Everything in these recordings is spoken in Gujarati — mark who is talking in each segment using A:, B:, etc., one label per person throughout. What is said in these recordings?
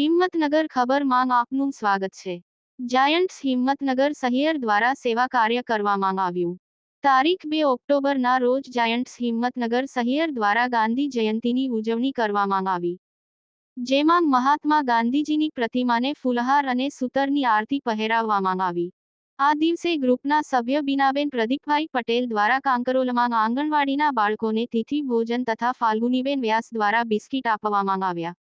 A: હિંમતનગર ખબરમાં આપનું સ્વાગત છે. જાયન્ટ્સ હિંમતનગર સહિયર દ્વારા સેવા કાર્ય કરવામાં આવ્યું. તારીખ બે ઓક્ટોબરના રોજ જાયન્ટ્સ હિંમતનગર સહિયર દ્વારા ગાંધી જયંતીની ઉજવણી કરવામાં આવી. જેમાં મહાત્મા ગાંધીજીની પ્રતિમાને ફૂલહાર અને સૂતરની આરતી પહેરાવવામાં આવી. આ દિવસે ગ્રુપના સભ્ય બીનાબેન પ્રદીપભાઈ પટેલ દ્વારા કાંકરોલમાં આંગણવાડીના બાળકોને તિથિ, ભોજન તથા ફાલ્ગુનીબેન વ્યાસ દ્વારા બિસ્કિટ આપવામાં આવ્યા.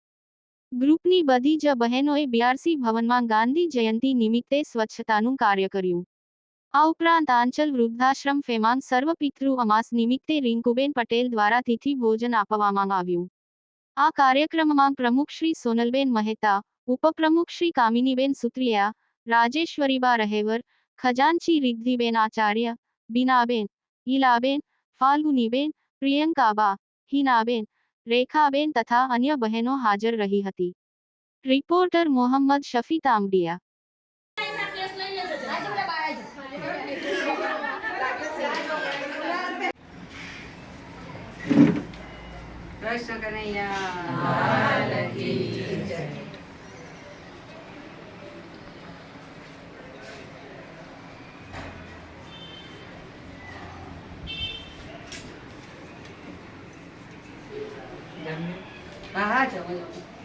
A: ગ્રુપની બધી જ બહેનોએ બીઆરસી ભવનમાં ગાંધી જયંતિ નિમિત્તે સ્વચ્છતાનું કાર્ય કર્યું. આ ઉપરાંત આંચલ વૃદ્ધાશ્રમ ફેમાંગ સર્વ અમાસ નિમિત્તે રિંકુબેન પટેલ દ્વારા તિથિ ભોજન આપવામાં આવ્યું. આ કાર્યક્રમમાં પ્રમુખ શ્રી સોનલબેન મહેતા, ઉપપ્રમુખ શ્રી કામિનીબેન સુત્રિયા, રાજેશ્વરીબા રહેવર, ખજાનચી રિદ્ધિબેન આચાર્ય, બીનાબેન, ઈલાબેન, ફાલ્ગુનીબેન, પ્રિયંકાબા, હિનાબેન રેખાબેન તથા અન્ય બહેનો હાજર રહી હતી રિપોર્ટર મોહમ્મદ શફી તામડિયા
B: કૃષ્ણ કનૈયા હા હા જમો જમો